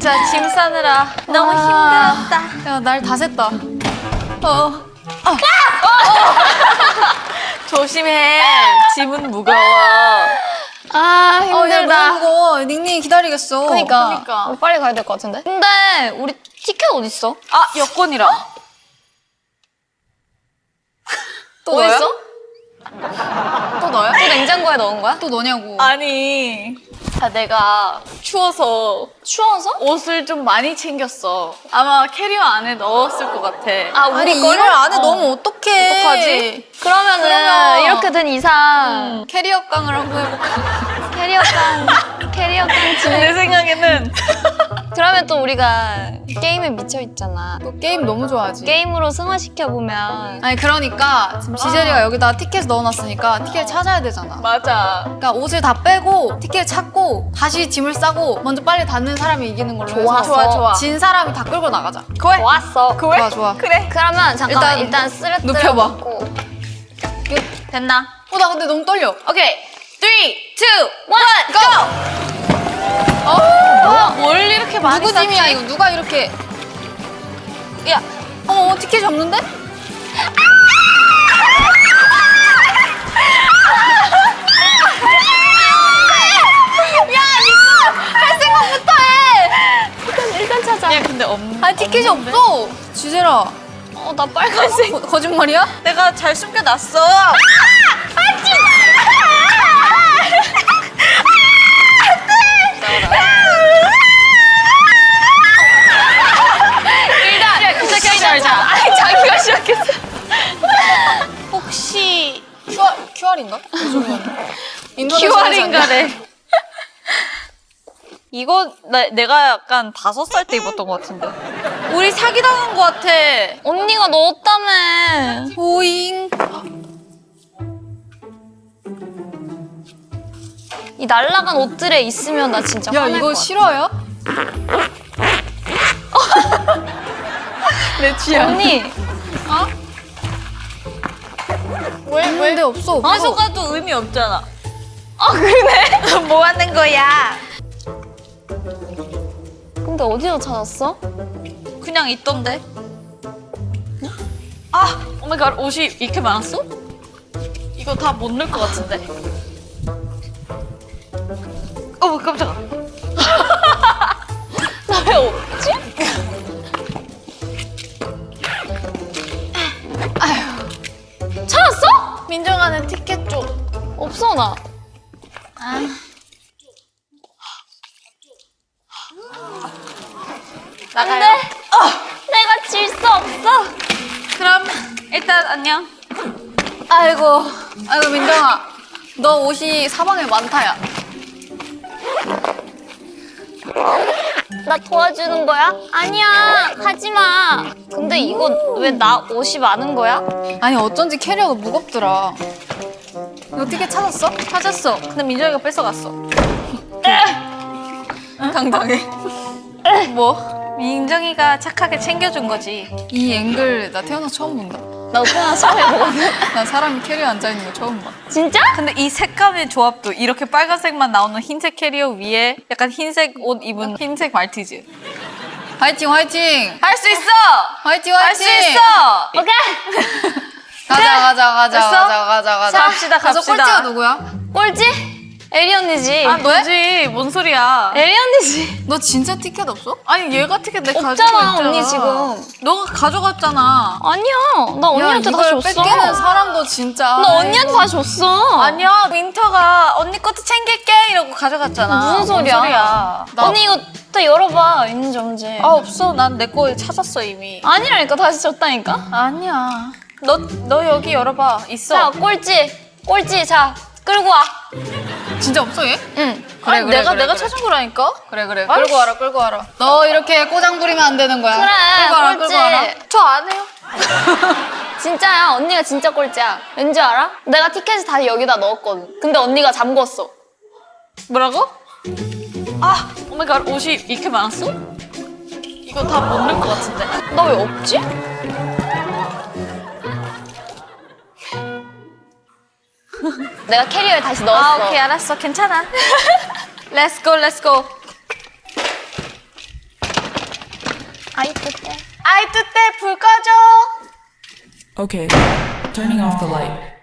진짜 짐 싸느라 너무 힘들었다. 야, 날 다 샜다. 어. 조심해. 짐은 무거워. 아 어, 야, 힘들다. 너무 무거워. 닝닝이 기다리겠어. 그러니까. 그러니까. 우리 빨리 가야 될 것 같은데. 근데 우리 티켓 어디 있어? 아 여권이라. 또 어디 너야? 있어? 또 너야? 또 냉장고에 넣은 거야? 또 너냐고. 아니. 아, 내가 추워서 추워서? 옷을 좀 많이 챙겼어. 아마 캐리어 안에 넣었을 것 같아. 아 우리 아니, 거를? 이걸 안에 어. 넣으면 어떡해. 어떡하지? 그러면은 그러면- 이렇게 된 이상 캐리어 깡을 한번 해볼까? 캐리어깡 캐리어깡 진행. 내 생각에는 그러면 또 우리가 게임에 미쳐 있잖아. 너 게임 너무 좋아하지? 게임으로 승화시켜 보면 아니, 그러니까 지금 지젤이가 여기다 티켓 넣어놨으니까 티켓 찾아야 되잖아. 맞아. 그러니까 옷을 다 빼고 티켓 찾고 다시 짐을 싸고 먼저 빨리 닫는 사람이 이기는 걸로 좋아, 해서 좋아, 좋아. 진 사람이 다 끌고 나가자. 그래. 좋았어. 그래. 좋아 좋아. 그래. 그러면 잠깐만 일단 일단, 쓰레기 눕혀봐. 됐나? 어 나 근데 너무 떨려. 오케이. 3, 2, 1, go! 어, 뭘 이렇게 많이 누구 짐이야? 이거 누가 이렇게? 야, 어머 어, 티켓이 없는데? 일단 찾아. 야 근데 없는. 아니 티켓이 없어. 지젤아 어, 나 빨간색. 거, 거짓말이야? 내가 잘 숨겨놨어. QR인가? QR인가래. 이거 나, 내가 약간 다섯 살 때 입었던 것 같은데. 우리 사기당한 것 같아. 언니가 넣었다며. 보잉. 이 날라간 옷들에 있으면 나 진짜 야 화낼 이거 것 같아. 실화야? 내 취향. 언니, 왜? 왜? 없어 없어. 어디서 가도 의미 없잖아. 아 그러네. 뭐 하는 거야? 근데 어디서 찾았어? 그냥 있던데. 아, 오마이갓 옷이 이렇게 많았어? 이거 다 못 넣을 것 같은데. 어머 깜짝아. 민정아는 티켓 좀. 없어 나. 나가요. 안 돼. 내가 질 수 없어. 그럼 일단 안녕. 아이고 아이고 민정아 너 옷이 사방에 많다야. 나 도와주는 거야? 아니야, 하지 마. 근데 이거 왜 나 옷이 많은 거야? 아니 어쩐지 캐리어가 무겁더라. 티켓 찾았어? 찾았어. 근데 민정이가 뺏어갔어. 당당해. 뭐? 민정이가 착하게 챙겨준 거지. 이 앵글 나 태어나서 처음 본다. 나도 태어나서 처음 해보거든. 나 사람이 캐리어 앉아 있는 거 처음 봐. 진짜? 근데 이 색감의 조합도 이렇게 빨간색만 나오는 흰색 캐리어 위에 약간 흰색 옷 입은 흰색 말티즈. 화이팅 화이팅 할 수 있어! 화이팅 할수 화이팅. 있어! 오케이. 가자 가자 가자 됐어? 가자 가자 가자. 자, 갑시다, 갑시다. 꼴찌가 누구야? 꼴찌? 에리 언니지. 아, 너지? 뭔 소리야? 에리 언니지. 너 진짜 티켓 없어? 아니, 얘가 티켓 내 가지고 없잖아, 있잖아. 언니 지금. 너가 가져갔잖아. 아니야. 나 언니한테 야, 다시 이걸 줬어. 뺏기는 사람도 진짜. 나 언니한테 다시 줬어. 아니야, 윈터가 언니 것도 챙길게 이러고 가져갔잖아. 무슨 소리야? 뭔 소리야? 나- 언니 이거 다 열어봐. 있는지 없는지. 아, 없어. 난 내 거 찾았어, 이미. 아니라니까 다시 줬다니까. 아니야. 너, 너 여기 열어봐. 있어. 자 꼴찌. 꼴찌 자 끌고 와. 진짜 없어 얘? 응. 그래, 아니, 그래, 내가, 그래, 내가 그래. 찾은 거라니까? 그래 그래. 끌고 와라 끌고 와라. 너 이렇게 꼬장 부리면 안 되는 거야. 그래 끌고 와라 꼴찌. 끌고 와라. 저 안 해요. 진짜야. 언니가 진짜 꼴찌야. 왠지 알아? 내가 티켓을 다시 여기다 넣었거든. 근데 언니가 잠궜어. 뭐라고? 아, 오마이갓 옷이 이렇게 많았어? 이거 다 못 넣을 것 같은데. 나 왜 없지? 내가 캐리어에 다시 넣었어. 아, 오케이, 알았어. 괜찮아. 렛츠 고, 렛츠 고. 아이, 뜨때. 아이, 뜨때, 불 꺼줘. Okay. Turning off the light.